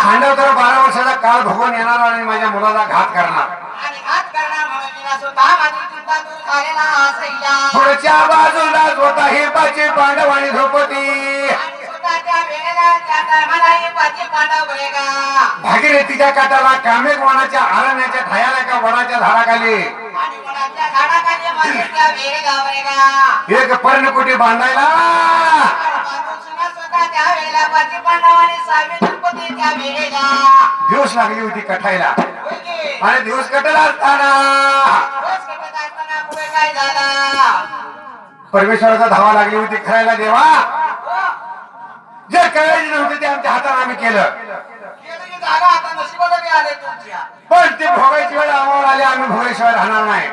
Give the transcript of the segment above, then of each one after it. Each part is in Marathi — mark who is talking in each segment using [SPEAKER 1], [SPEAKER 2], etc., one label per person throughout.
[SPEAKER 1] खांडव बारा वर्षाचा काळ भगवान येणार आणि माझ्या मुलाला घात करणार. पुढच्या बाजूला स्वतः हे पाचे पांडव आणि द्रौपदी भागीरथीच्या काटाला कामेक वनाच्या आरण्याच्या ठायाला
[SPEAKER 2] का वडाच्या झाडाखाली?
[SPEAKER 1] एक पर्णकुटी बांधायला. दिवस लागली होती कठायला आणि दिवस कटला असताना परमेश्वराचा धावा लागली होती खरायला देवा. जे करायचे नव्हते ते आमच्या हातात आम्ही केलं. पण ते भोगायची वेळ आम्हाला आले आम्ही भोगायशिवाय राहणार नाही.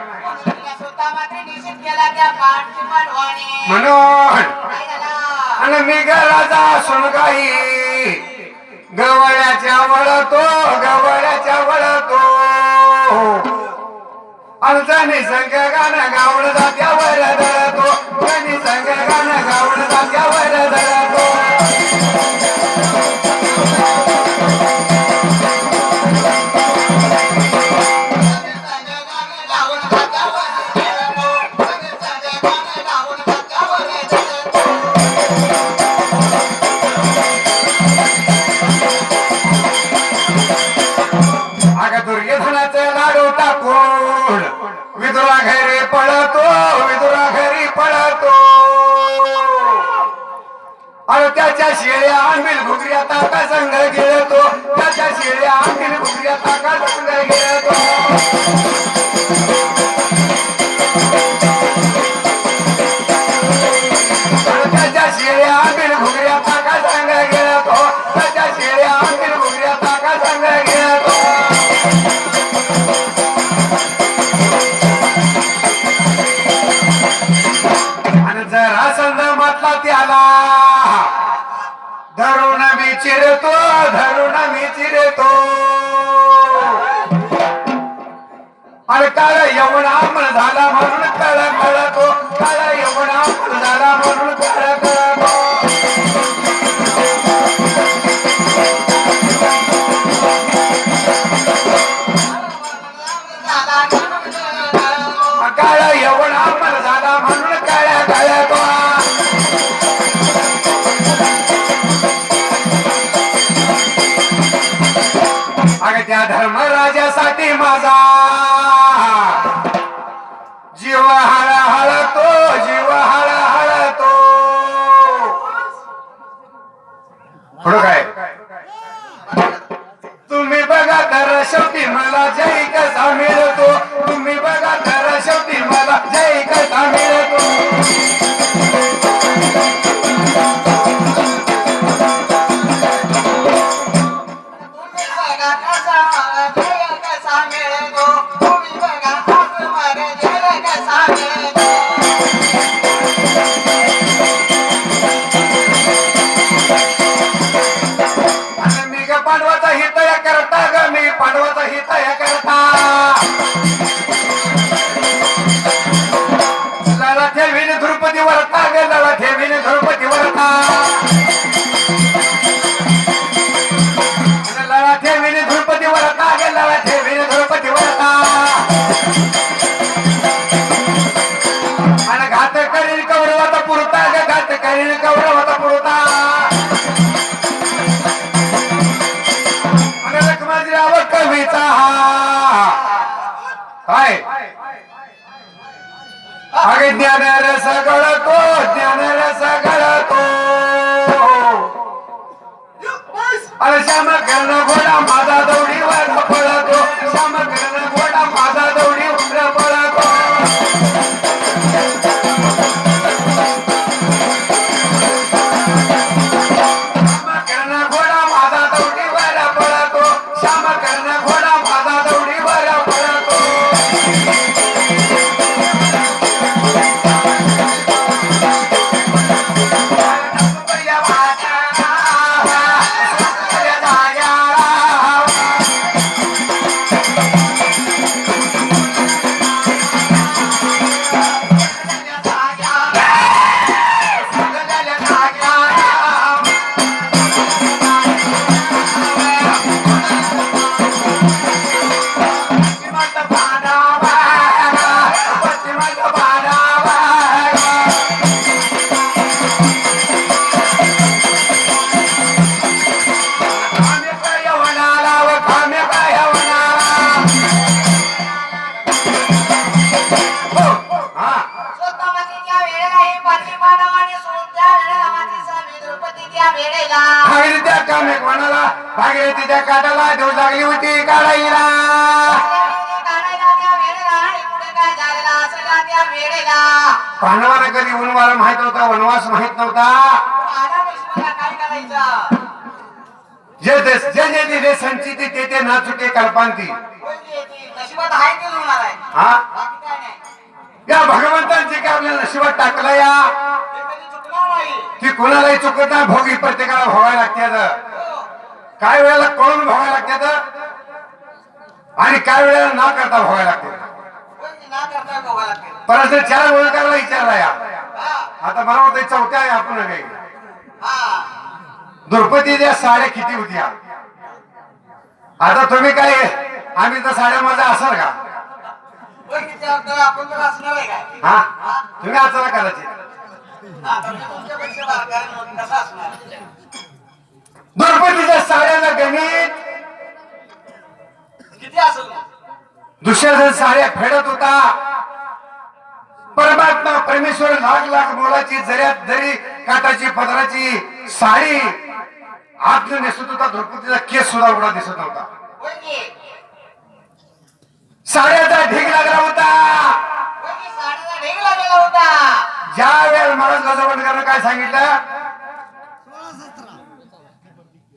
[SPEAKER 2] म्हणून
[SPEAKER 1] आणि मी ग राजा सोनगाई गवळ्याच्या वळतो गवळ्याच्या वळतो. अडचणी संख्या गाणं
[SPEAKER 2] गावळ जात्या वळ
[SPEAKER 1] Thank you. वनवार माहीत होता वनवास माहीत नव्हता. जे जे जे जे दिले संचिती ते ते न चुके कल्पांती. हा? या भगवंतांचे काय आपल्या नशिबात टाकलं या?
[SPEAKER 2] ते
[SPEAKER 1] कोणालाही चुकत नाही भोगी प्रत्येकाला भोगायला लागतात
[SPEAKER 2] हो.
[SPEAKER 1] काय वेळेला कळून भोगायला लागतात आणि काय वेळेला ना करता भोगायला लागते.
[SPEAKER 2] ना करता बघावं लागते?
[SPEAKER 1] परत चार ओळखायला विचारला या. आता मला वाटतं चौथ्या आहे आपण काही द्रौपदीच्या साड्या किती होत्या? आता तुम्ही काय आम्ही तर साड्या माझा असाल का?
[SPEAKER 2] आपण तर असणार आहे
[SPEAKER 1] हा? तुम्ही असाल कदाचित? द्रौपदीच्या साड्याला गणित.
[SPEAKER 2] किती असेल?
[SPEAKER 1] दुसऱ्या साड्या फेडत होता. परमात्मा परमेश्वर लाख लाख मोलाची जऱ्यात जरी काटाची पदराची साडी आतनं नेसत होता द्रौपदीचा केस सुद्धा उघडा दिसत नव्हता. साड्याचा ढीग लागला होता. ज्या वेळेला महाराज गजावंडकरांना काय सांगितलं?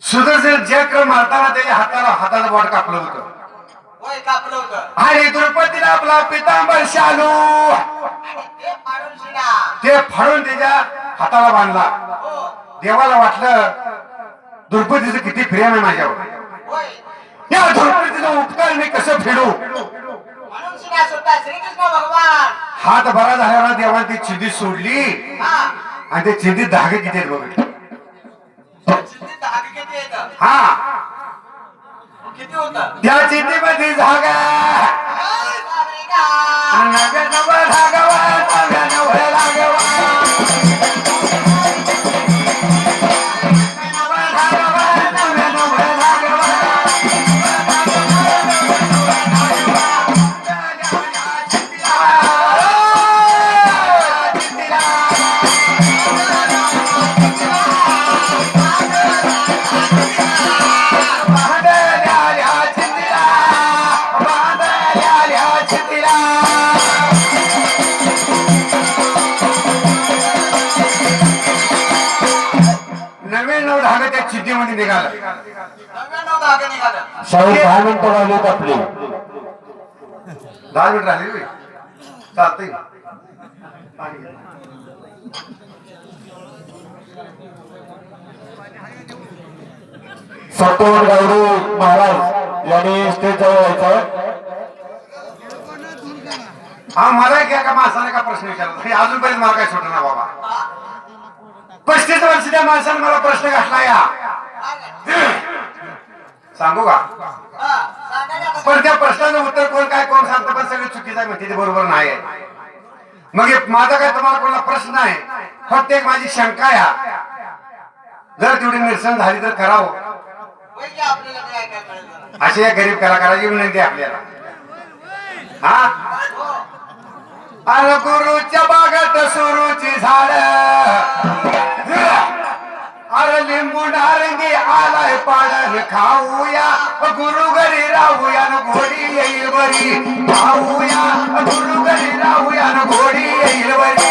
[SPEAKER 1] सुदर्शन क्रम मारताना त्याच्या हाताला हाताला बोट कापलं
[SPEAKER 2] कापलं होतं.
[SPEAKER 1] आणि द्रौपदीला आपला पितांबर शालू.
[SPEAKER 2] ते
[SPEAKER 1] फाडून त्याच्या हाताला बांधला.
[SPEAKER 2] हो.
[SPEAKER 1] देवाला वाटलं द्रौपदीचं किती प्रेम आहे माझ्यावर. या द्रौपदीचा उपकार मी कसं फेडू? हात बरा झाल्यावर देवाने ती चिंधी सोडली. आणि ते चिंधीत धागे किती बघ? हा.
[SPEAKER 2] किती होतं?
[SPEAKER 1] त्या चिंधीमध्ये धागा त्या चिठ्ठीमध्ये निघाला.
[SPEAKER 3] शाहू दहा मिनिटं राहिलीत आपली.
[SPEAKER 1] दहा मिनिट राहिली होय. चालतंय.
[SPEAKER 3] सत्यवान गावडे महाराज यांनी स्टेजवर यायचं.
[SPEAKER 1] हा मला काय का माणसाने का प्रश्न विचारला? अजूनपर्यंत मला काय सुटलं ना बाबा. पस्तीस वर्षाच्या माणसाने मला प्रश्न घातला या. सांगू का? पण त्या प्रश्नाचं उत्तर कोण काय कोण सांगतं? पण सगळं चुकीचं आहे म्हणते ते बरोबर नाही. मग माझा काय तुम्हाला कोणाला प्रश्न आहे? फक्त एक माझी शंका आहे हा. जर तेवढी निरसन झाली तर करावं. अशी या गरीब कलाकाराची विनंती आपल्याला. हा?
[SPEAKER 2] हो.
[SPEAKER 1] अरे गुरुच्या बागात सुरूची झाड. अरे लिंबू आलाय पाडन खाऊया. गुरु घरी राहूया न घोडी येईल बरी खाऊया. गुरु घरी राहूया न घोडी येईल बरी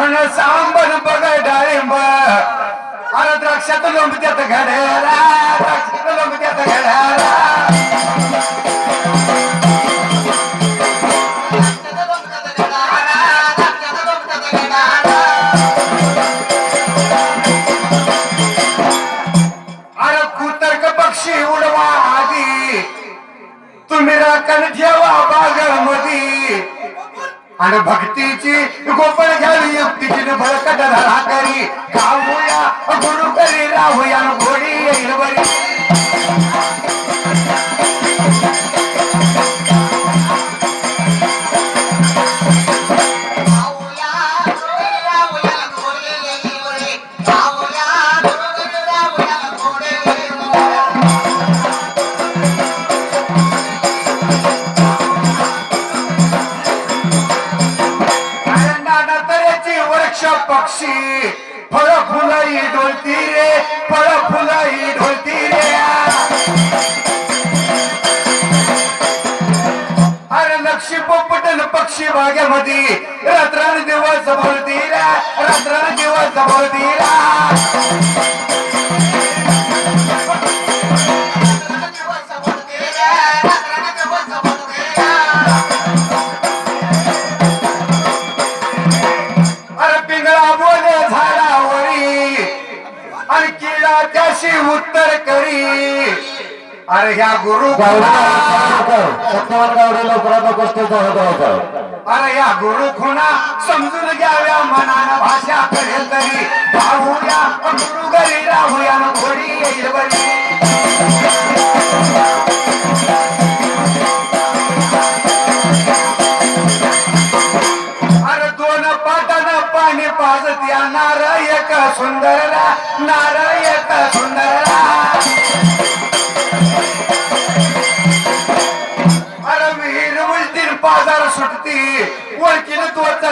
[SPEAKER 1] आणि सांबन बघ डाळिंब अरे द्राक्षात लोंबत्यात घड्याला द्राक्षात लोंबत्यात घड्याला
[SPEAKER 2] आणि भक्त त्याचं
[SPEAKER 1] गोपळ घ्यावी युक्तीची भरकट धरा करी. गाऊया गुरु करी राहूया घोडी येईल बरी तऱ्हेची पक्षी. फळ फुलाई डोलती रे फळ फुलाई डोलती रे. अरे नक्षी पोपटन पक्षी बागेमध्ये रात्रान दिवस बोलती रे रात्रान दिवस बोलती रा. अरे ह्या गुरु
[SPEAKER 3] गावडे लवकरात होत
[SPEAKER 1] अरे या गुरु खुणा समजून घ्याव्या मनानं भाषा करेल तरी. राहूया गुरु घरी राहूया घोडी येईल बरी. अरे दोन पाटानं पाणी पाजत या नारायक सुंदरला नारायक सुंदरला.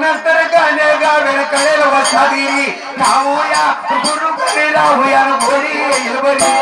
[SPEAKER 1] नंतर गाणे गावे कळेल वसादी गाऊया गुरु घरी राहूया न येईल बरी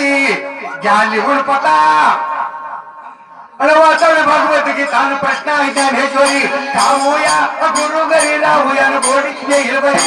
[SPEAKER 1] नाही कधी घ्या लिहून पता. आणि वाचवणे भागवत गीतान प्रश्न आहे ज्ञान हे ज्ञानेश्वरी. थांबूया गुरु घरी राहूया न गोडी येईल बरी.